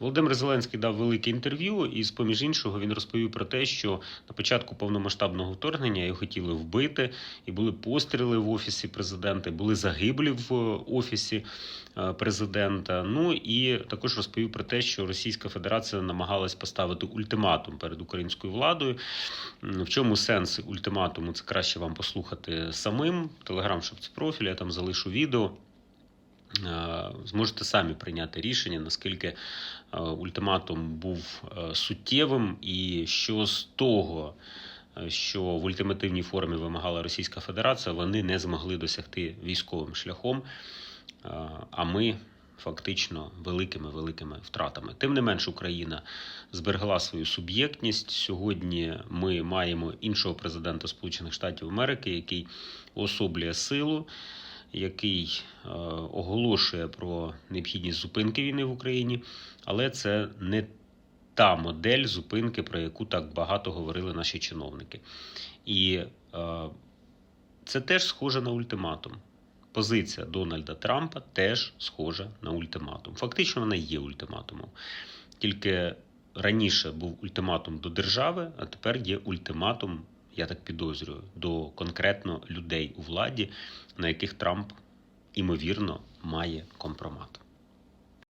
Володимир Зеленський дав велике інтерв'ю, і з поміж іншого він розповів про те, що на початку повномасштабного вторгнення його хотіли вбити, і були постріли в офісі президента, були загиблі в офісі е, президента. Ну і також розповів про те, що Російська Федерація намагалась поставити ультиматум перед українською владою. В чому сенс ультиматуму? Це краще вам послухати самим. Телеграм шапці профіль, я там залишу відео. Е, Зможете самі прийняти рішення, наскільки е, ультиматум був е, суттєвим, і що з того, що в ультимативній формі вимагала Російська Федерація, вони не змогли досягти військовим шляхом. А ми фактично великими великими втратами. Тим не менш, Україна зберегла свою суб'єктність. Сьогодні ми маємо іншого президента Сполучених Штатів Америки, який особлює силу який е, оголошує про необхідність зупинки війни в Україні, але це не та модель зупинки, про яку так багато говорили наші чиновники. І е, це теж схоже на ультиматум. Позиція Дональда Трампа теж схожа на ультиматум. Фактично, вона є ультиматумом. Тільки раніше був ультиматум до держави, а тепер є ультиматум, я так підозрюю, до конкретно людей у владі, на яких Трамп, імовірно, має компромат.